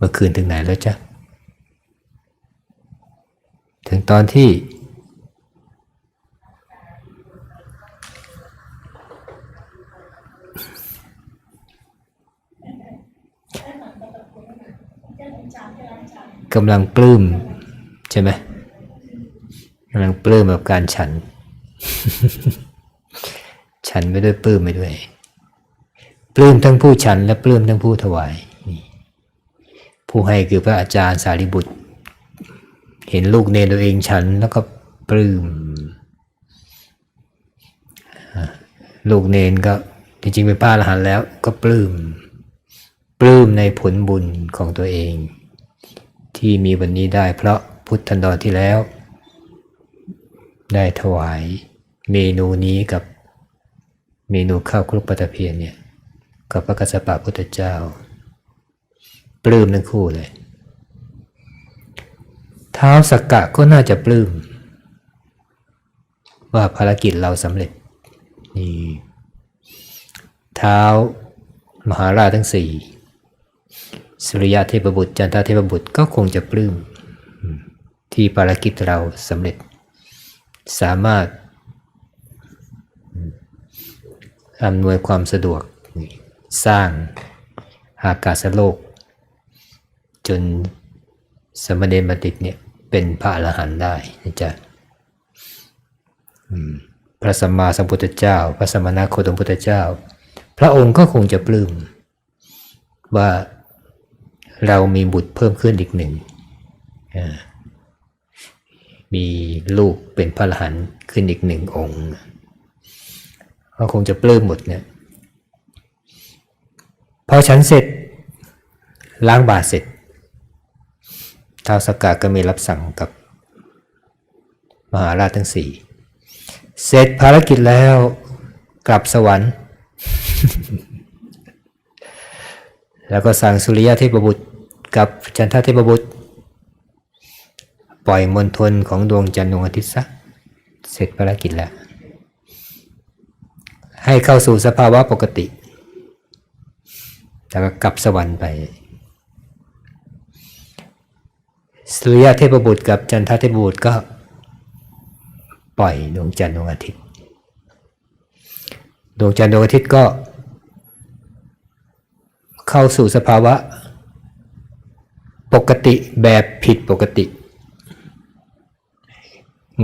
เมื่อคืนถึงไหนแล้วจ๊ะ ถึงตอนที่ กำลังปลื้มใช่ไหมกำลังปลื้มกับการฉัน ฉันไปด้วยปลื้มไปด้วย ปลื้มทั้งผู้ฉันและปลื้มทั้งผู้ถวาย ผู้ให้คือพระอาจารย์สารีบุตร เห็นลูกเนรตัวเองฉันแล้วก็ปลื้มลูกเนรก็จริงๆเป็นพระอรหันต์แล้วก็ปลื้มปลื้มในผลบุญของตัวเอง ที่มีวันนี้ได้เพราะพุทธันดรที่แล้ว ได้ถวายเมนูนี้กับเมนูข้าวคลุกปลาตะเพียนเนี่ยกับพระกัสสปะพุทธเจ้า ปลื้มทั้งคู่เลย เท้าสักกะก็น่าจะปลื้ม ว่าภารกิจเราสำเร็จนี่เท้ามหาราชทั้งสี่สุริยะเทพบุตรจันทเทพบุตรก็คงจะปลื้ม ที่ภารกิจเราสำเร็จ สามารถอำนวยความสะดวกสร้างอากาศโลก จนสมเด็จบัณฑิตเนี่ยเป็นพระอรหันต์ได้นะจ๊ะพระสัมมาสัมพุทธเจ้า พระสมณโคตมพุทธเจ้า พระองค์ก็คงจะปลื้มว่าเรามีบุตรเพิ่มขึ้นอีกหนึ่ง มีลูกเป็นพระอรหันต์ขึ้นอีกหนึ่งองค์ก็คงจะปลื้มหมดเนี่ยพอฉันเสร็จล้างบาตรเสร็จ ท้าวสกกาก็มีรับสั่งกับมหาราชทั้งสี่ เสร็จภารกิจแล้วกลับสวรรค์ แล้วก็สั่งสุริยะเทพบุตรกับจันทเทพบุตร ปล่อยมณฑลของดวงจันทร์ดวงอาทิตย์ซะเสร็จภารกิจแล้ว ให้เข้าสู่สภาวะปกติ แล้วก็กลับสวรรค์ไป สุริยะเทพบุตรกับจันทเทพบุตรก็ปล่อยดวงจันทร์ดวงอาทิตย์ ดวงจันทร์ดวงอาทิตย์ก็ เข้าสู่สภาวะ ปกติแบบผิดปกติ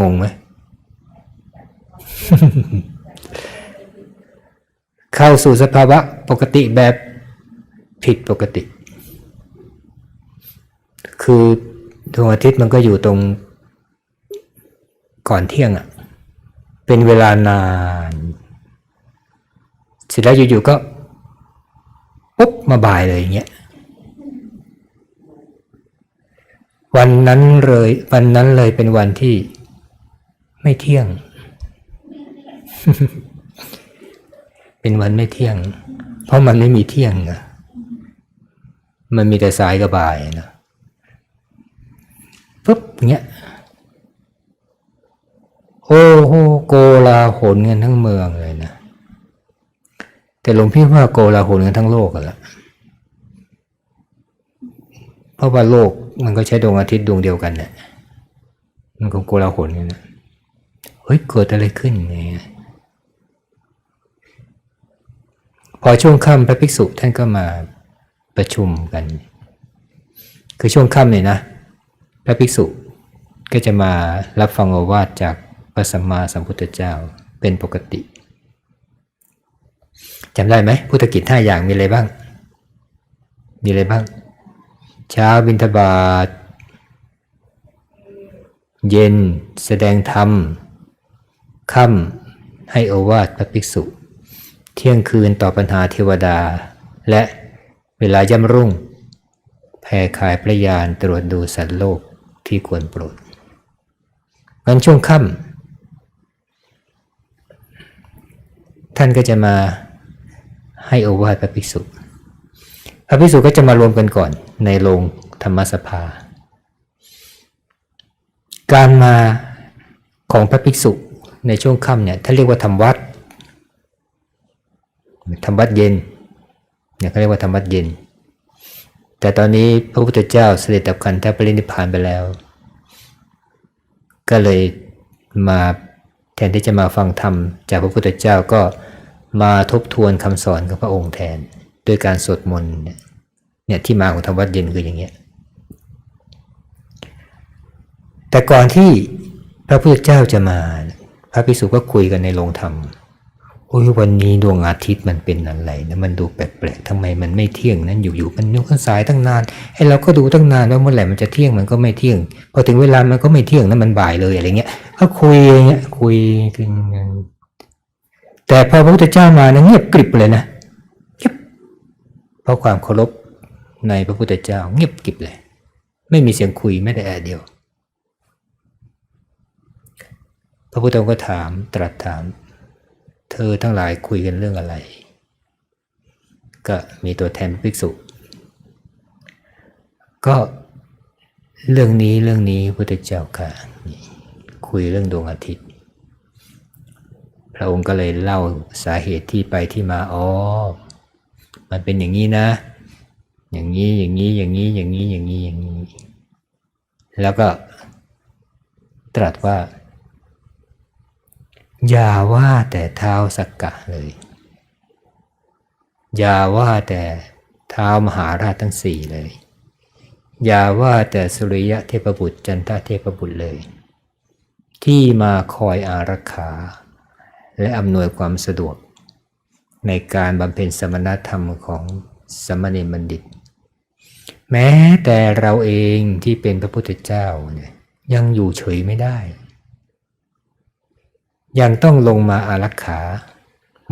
งงไหมเข้าสู่สภาวะปกติแบบผิดปกติ คือ ดวงอาทิตย์มันก็อยู่ตรงก่อนเที่ยงอะ่ะ เป็นเวลานานเสร็จแล้วอยู่ๆก็ปุ๊บมาบ่ายเลยอย่างเงี้ยวันนั้นเลยวันนั้นเลยเป็นวันที่ไม่เที่ยง เป็นวันไม่เที่ยง เพราะมันไม่มีเที่ยงนะมันมีแต่สายกับบ่ายนะ เงี้ยโอ้โหโกลาหลกันทั้งเมืองเลยนะแต่หลวงพี่ว่าโกลาหลกันทั้งโลกกันละเพราะว่าโลกมันก็ใช้ดวงอาทิตย์ดวงเดียวกันเนี่ยมันก็โกลาหลกันนะเฮ้ยเกิดอะไรขึ้นเนี่ยพอช่วงค่ำพระภิกษุท่านก็มาประชุมกัน คือช่วงค่ำเนี่ยนะ พระภิกษุ ก็จะมารับฟังโอวาทจากพระสัมมาสัมพุทธเจ้าเป็นปกติจำได้ไหมพุทธกิจห้าอย่างมีอะไรบ้าง มีอะไรบ้าง เช้าบิณฑบาตเย็นแสดงธรรมค่ำให้โอวาทพระภิกษุ เที่ยงคืนตอบปัญหาเทวดา และเวลาย่ำรุ่ง แผ่ขายพระยานตรวจดูสัตว์โลกที่ควรโปรด งั้นช่วงค่ำท่านก็จะมาให้โอวาทพระภิกษุ พระภิกษุก็จะมารวมกันก่อนในโรงธรรมสภา การมาของพระภิกษุในช่วงค่ำเนี่ยท่านเรียกว่าทำวัดทำวัดเย็นเนี่ยเขาเรียกว่าทำวัดเย็น แต่ตอนนี้พระพุทธเจ้าเสด็จดับขันธปรินิพพานไปแล้ว ก็เลยมาแทนที่จะมาฟังธรรมจากพระพุทธเจ้าก็มาทบทวนคำสอนของพระองค์แทนด้วยการสวดมนต์เนี่ยที่มาของธรรมวัดเย็นคืออย่างเงี้ยแต่ก่อนที่พระพุทธเจ้าจะมา พระภิกษุก็คุยกันในโรงธรรม โอ้ยวันนี้ดวงอาทิตย์มันเป็นอะไรนะมันดูแปลกๆทำไมมันไม่เที่ยงนั้นอยู่ๆมันยุกสายตั้งนานไอ้เราก็ดูตั้งนานว่าเมื่อไหร่มันจะเที่ยงมันก็ไม่เที่ยง พอถึงเวลามันก็ไม่เที่ยงนะมันบ่ายเลยอะไรเงี้ยก็คุยอย่างเงี้ยคุยกันแต่พอพระพุทธเจ้ามานะเงียบกริบเลยนะเงียบเพราะความเคารพในพระพุทธเจ้า เงียบกริบเลย ไม่มีเสียงคุยไม่ได้แอเดียว พระพุทธองค์ก็ถามตรัสถาม เธอทั้งหลายคุยกันเรื่องอะไร ก็มีตัวแทนภิกษุ ก็เรื่องนี้เรื่องนี้พุทธเจ้าค่ะคุยเรื่องดวงอาทิตย์ พระองค์ก็เลยเล่าสาเหตุที่ไปที่มาอ๋อมันเป็นอย่างนี้นะ อย่างนี้อย่างนี้อย่างนี้อย่างนี้อย่างนี้อย่างนี้ แล้วก็ตรัสว่า อย่าว่าแต่เท้าสักกะเลย อย่าว่าแต่เท้ามหาราชทั้งสี่เลย อย่าว่าแต่สุริยะเทพบุตรจันทเทพบุตรเลย ที่มาคอยอารักขาและอำนวยความสะดวก ในการบำเพ็ญสมณธรรมของสมณีบัณฑิต แม้แต่เราเองที่เป็นพระพุทธเจ้าเนี่ยยังอยู่เฉยไม่ได้ ยังต้องลงมาอารักขา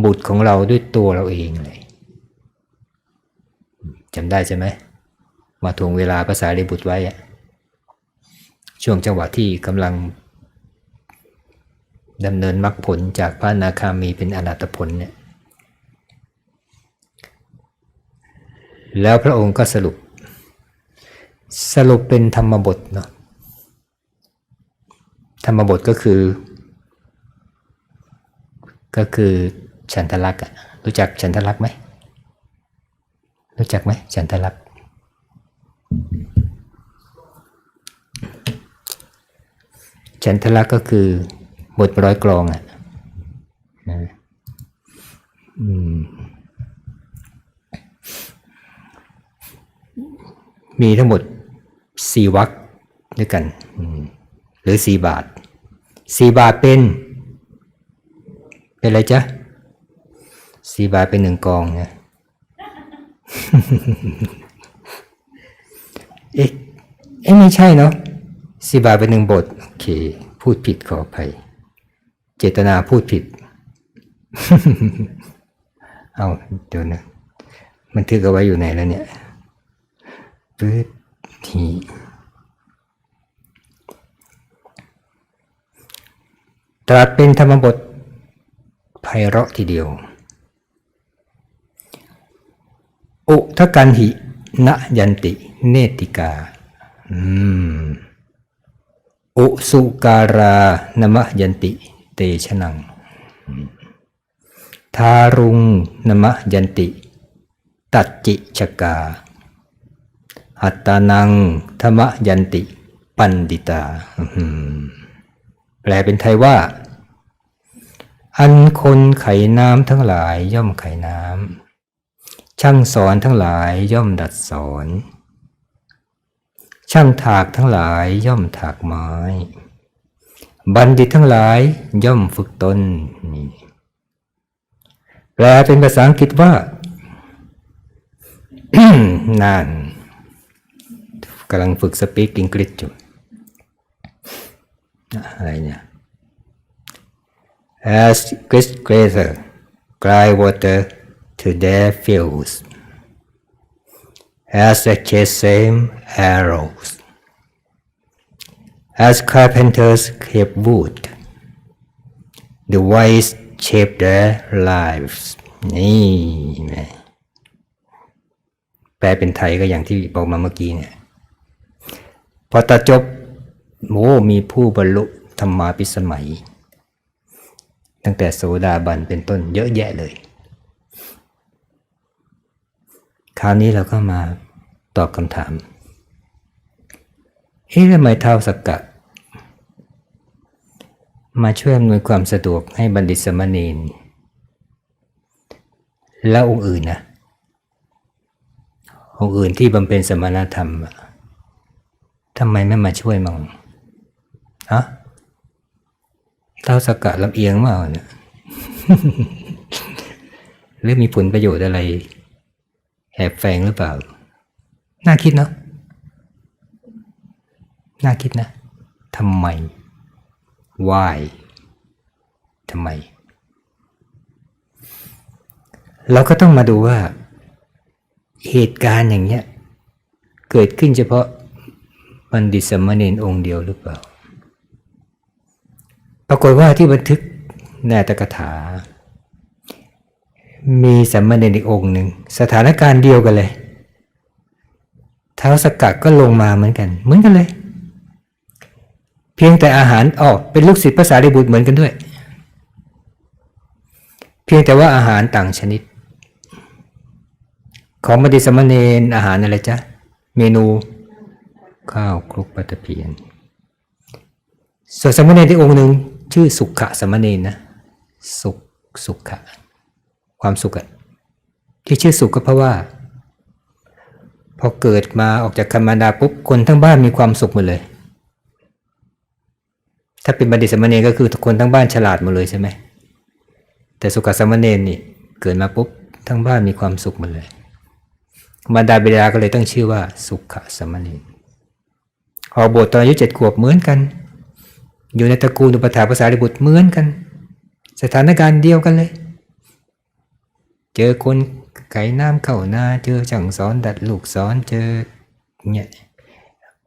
บุตรของเราด้วยตัวเราเองเลยจำได้ใช่ไหมมาทวงเวลาภาษาเรบุตรไว้ช่วงจังหวะที่กำลังดำเนินมรรคผลจากพระนาคามีเป็นอนาตผลเนี่ยแล้วพระองค์ก็สรุป สรุปเป็นธรรมบทเนาะธรรมบทก็คือ ก็คือฉันทลักษณ์อะรู้จักฉันทลักษณ์ไหมรู้จักไหมฉันทลักษณ์ฉันทลักษณ์ก็คือบทร้อยกลองอะนะมีทั้งหมดสี่วรรด้วยกัน หรือสี่บาทสี่บาทเป็น เป็นอะไรจ๊ะสี่บาทเป็นหนึ่งกองนะเอ๊ะเอ๊ะไม่ใช่เนาะสี่บาทเป็นหนึ่งบท โอเค พูดผิดขออภัย เจตนาพูดผิด เอาเดี๋ยวนะ มันทึกเอาไว้อยู่ไหนแล้วเนี่ยปื๊ดทีตรัสเป็นธรรมบท ไพเราะทีเดียว อุทกันหิณยันติเนติกาอืมอุสุการานมะยันติเตชะนัง ทารุงนมะยันติ ตัจจิชกา อัตตานังธรรมยันติ ปันดิตา แปลเป็นไทยว่า อันคนไขน้ำทั้งหลายย่อมไขน้ำ ช่างสอนทั้งหลายย่อมดัดสอน ช่างถากทั้งหลายย่อมถากไม้ บัณฑิตทั้งหลายย่อมฝึกตนนี่แปลเป็นภาษาอังกฤษว่า นั่นกำลังฝึกสปีกอังกฤษอยู่อะไรเนี่ย as great greater cry water to their fields as the chase same arrows as carpenters keep wood the wise shape their lives นี่ไงแปลเป็นไทยก็อย่างที่บอกมาเมื่อกี้เนี่ย พอตัดจบโอ้มีผู้บรรลุธรรมาปิสมัย ตั้งแต่โสดาบันเป็นต้นเยอะแยะเลย คราวนี้เราก็มาตอบคำถามเอ๊ะทำไมเท้าสกกะ มาช่วยอำนวยความสะดวกให้บัณฑิตสมเณรแล้วองค์อื่นนะองค์อื่นที่บำเพ็ญสมณธรรมทำไมไม่มาช่วยมั่งฮะ เท้าสกกะลำเอียงมากเนี่ยหรือมีผลประโยชน์อะไรแอบแฝงหรือเปล่า น่าคิดเนาะน่าคิดนะทำไม why ทำไม เราก็ต้องมาดูว่า เหตุการณ์อย่างเนี้ย เกิดขึ้นเฉพาะบัณฑิตสามเณรองค์เดียวหรือเปล่าป รากฏว่าที่บันทึกในตกถา มีสามเณรอีกองค์หนึ่ง สถานการณ์เดียวกันเลยเท้าสกกัดก็ลงมาเหมือนกัน เหมือนกันเลย เพียงแต่อาหารออกเป็นลูกศิษย์ภาษาริบุตรเหมือนกันด้วย เพียงแต่ว่าอาหารต่างชนิด ของบัณฑิสามเณรอาหารอะไรจ๊ะ เมนูข้าวคลุกปลาตะเพียนส่วนสามเณรที่องค์หนึ่ง ชื่อสุขะสมณรนะ สุขสุขะความสุขอะที่ชื่อสุขก็เพราะว่า พอเกิดมาออกจากคันมารดาปุ๊บคนทั้งบ้านมีความสุขหมดเลย ถ้าเป็นบัณฑิตสมณรก็คือทุกคนทั้งบ้านฉลาดหมดเลยใช่ไหมแต่สุขสมณรนี่เกิดมาปุ๊บทั้งบ้านมีความสุขหมดเลยมารดาบิดาก็เลยตั้งชื่อว่า สุขสมณรออกบวชตอนอายุเจ็ดขวบเหมือนกัน อยู่ในตระกูลอุปถาภาษาริบุตรเหมือนกัน สถานการณ์เดียวกันเลย เจอคนไก่น้ำเข้านาเจอช่างสอนดัดลูกสอนเจอเนี่ย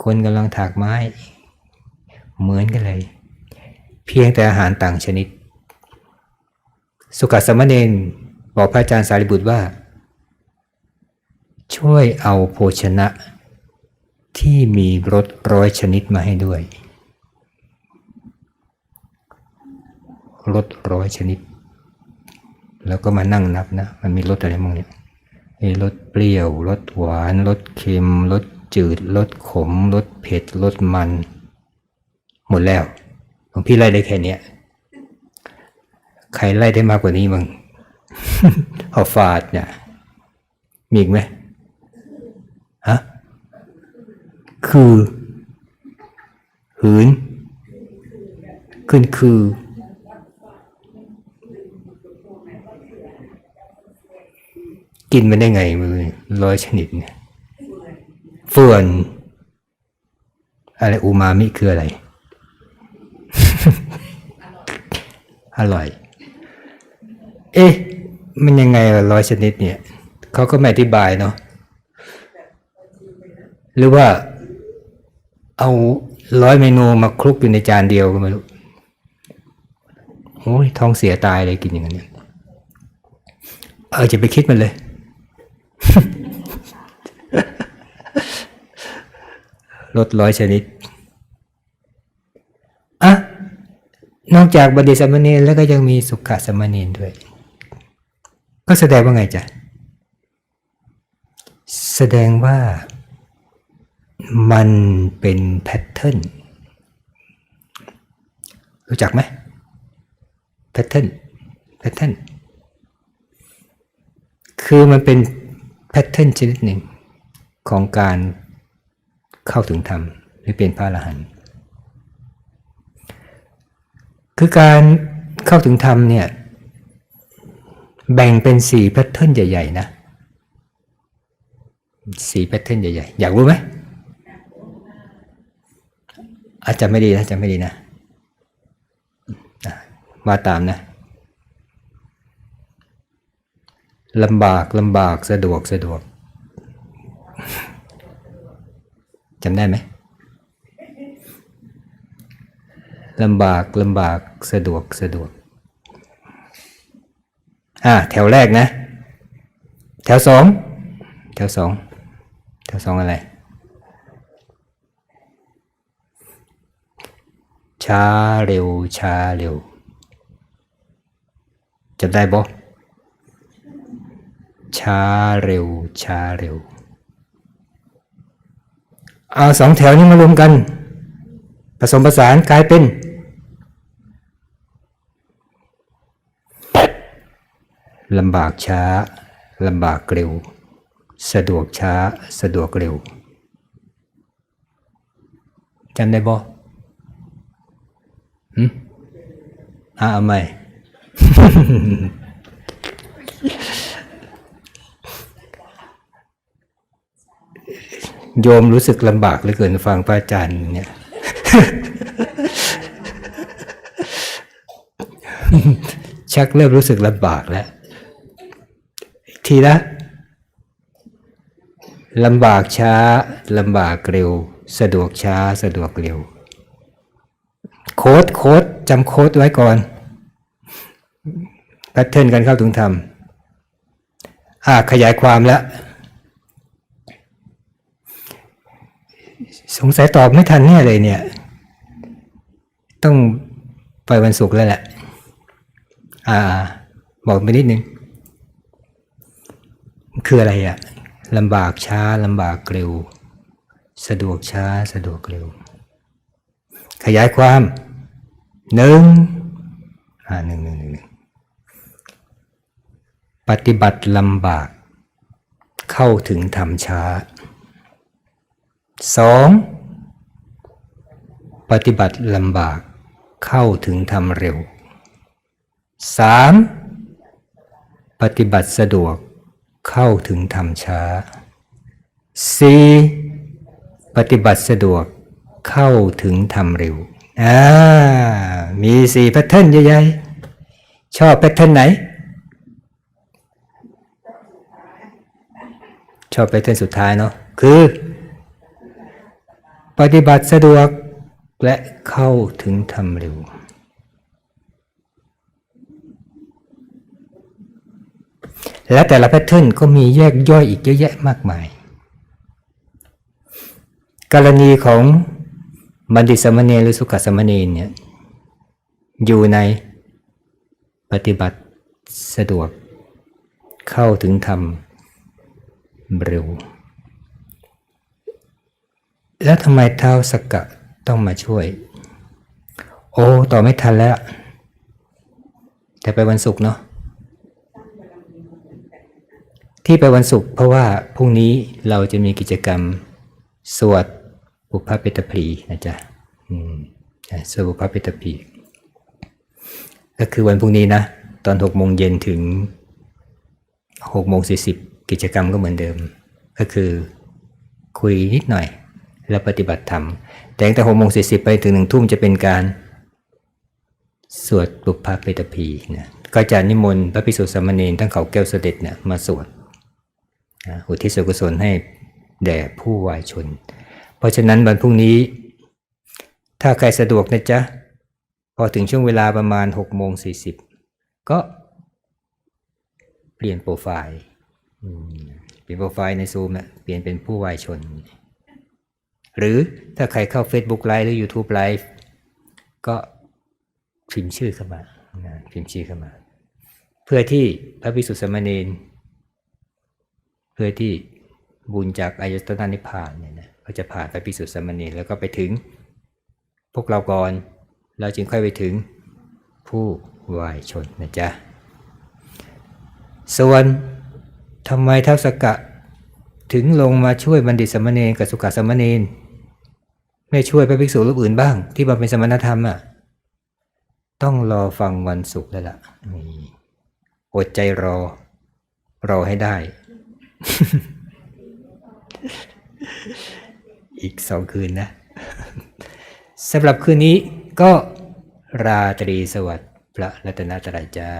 คนกำลังถากไม้ เหมือนกันเลย เพียงแต่อาหารต่างชนิด สุขสามเณรบอกพระอาจารย์สารีบุตรว่า ช่วยเอาโภชนะที่มีรสร้อยชนิดมาให้ด้วย รสร้อยชนิด แล้วก็มานั่งนับนะ มันมีรสอะไรบ้างเนี่ยไอ้รสเปรี้ยวรสหวานรสเค็มรสจืดรสขมรสเผ็ดรสมัน หมดแล้วของพี่ไล่ได้แค่เนี้ยใครไล่ได้มากกว่านี้บ้างเอาฟาดเนี่ยมีอีกไหมฮะคือ หืน ขึ้นคือ กินมันได้ไงมือร้อยชนิดเนี่ยเฟื่อนอะไรอูมามิคืออะไร อร่อย เอ๊ะ มันยังไงร้อยชนิดเนี่ย เขาก็ไม่อธิบายเนาะหรือว่า เอาร้อยเมนูมาคลุกอยู่ในจานเดียวก็ไม่รู้โอ้ยท้องเสียตายเลยกินอย่างนั้นเออจะไปคิดมันเลย ลดร้อยชนิดอะนอกจากบัณฑิตสมณรแล้วก็ยังมีสุขสมณรด้วย ก็แสดงว่าไงจ๊ะแสดงว่ามันเป็นแพทเทิร์นรู้จักไหมแพทเทิร์นแพทเทิร์นคือมันเป็นแพทเทิร์นชนิดหนึ่งของการ เข้าถึงธรรมหรือเป็นพระอรหันต์คือการเข้าถึงธรรมเนี่ยแบ่งเป็นสี่แพทเทิร์นใหญ่ ๆ นะสี่แพทเทิร์นใหญ่ ๆ อยากรู้ไหมอาจจะไม่ดีนะจะไม่ดีนะอะมาตามนะลำบากลำบากสะดวกสะดวก จำได้ไหมลำบากลำบากสะดวกสะดวก อ่า แถวแรกนะ แถวสองแถวสองแถวสองอะไร ช้าเร็วช้าเร็วจำได้บ่ช้าเร็วช้าเร็ว เอาสองแถวนี้มารวมกัน ผสมผสานกลายเป็น ลำบากช้า ลำบากเร็ว สะดวกช้า สะดวกเร็วจำได้บ่หืมอ่าเอาใหม่ โยมรู้สึกลำบากเหลือเกินฟังพระอาจารย์เนี่ยชักเริ่มรู้สึกลำบากแล้วทีละลำบากช้าลำบากเร็ว สะดวกช้าสะดวกเร็ว โค้ดโค้ดจำโค้ดไว้ก่อนแพทเทิร์นการเข้าถึงธรรมอ่าขยายความแล้ว สงสัยตอบไม่ทันแน่เลยเนี่ย ต้องไปวันศุกร์แล้วแหละ อ่า บอกไปนิดนึง คืออะไรอะลำบากช้าลำบากเร็ว สะดวกช้าสะดวกเร็ว ขยายความหนึ่งอ่าหนึ่งหนึ่งหนึ่งปฏิบัติลำบาก เข้าถึงธรรมช้า สองปฏิบัติลำบากเข้าถึงทำเร็วสามปฏิบัติสะดวกเข้าถึงทำช้าสี่ปฏิบัติสะดวกเข้าถึงทำเร็วอ่ามีสี่แพทเทิร์นใหญ่ๆชอบแพทเทิร์นไหน ชอบแพทเทิร์นสุดท้ายเนาะคือ ปฏิบัติสะดวกและเข้าถึงทำเร็ว และแต่ละแพทเทิร์นก็มีแยกย่อยอีกเยอะแยะมากมาย กรณีของบัณฑิตสมณรหรือสุขสมณรเนี่ยอยู่ในปฏิบัติสะดวกเข้าถึงธรรมเร็ว แล้วทำไมเท้าสกกะต้องมาช่วย โอ้ ต่อไม่ทันแล้ว แต่ไปวันศุกร์เนาะที่ไปวันศุกร์เพราะว่าพรุ่งนี้เราจะมีกิจกรรมสวดบุพเพตพีนะจ๊ะอืมสวดบุพเพตพีก็คือวันพรุ่งนี้นะ ตอนหกโมงเย็นถึงหกโมงสี่สิบกิจกรรมก็เหมือนเดิม ก็คือคุยนิดหน่อย แล้วปฏิบัติธรรม แต่ตั้งแต่หกโมงสี่สิบไปถึงหนึ่งทุ่มจะเป็นการ สวดบุพเพตพีนะก็จะนิมนต์พระภิกษุสามเณรทั้งเขาแก้วเสด็จเนี่ยมาสวดอุทิศส่วนกุศลให้แด่ผู้วายชน เพราะฉะนั้นวันพรุ่งนี้ ถ้าใครสะดวกนะจ๊ะ พอถึงช่วงเวลาประมาณ6โมง40 ก็เปลี่ยนโปรไฟล์เปลี่ยนโปรไฟล์ในซูมนะเปลี่ยนเป็นผู้วายชน หรือถ้าใครเข้า Facebook Live หรือ YouTube Live ก็พิมพ์ชื่อเข้ามานะพิมพ์ชื่อเข้ามา เพื่อที่พระภิกษุสมเณรเพื่อที่บุญจากอายตนะนิพพานเนี่ยนะก็จะผ่านพระภิกษุสมเณรแล้วก็ไปถึง พวกเราก่อนเราจึงค่อยไปถึงผู้วายชนนะจ๊ะส่วนทำไมท้าสกกะถึงลงมาช่วยบัณฑิตสมเณรกับสุขสามเณร ไม่ช่วยพระภิกษุรูปอื่นบ้าง ที่บำเพ็ญสมณธรรมอะ ต้องรอฟังวันศุกร์แล้วล่ะอดใจรอ รอให้ได้ อีกสองคืนนะสำหรับคืนนี้ก็ราตรีสวัสดิ์พระรัตนตรัยจ้า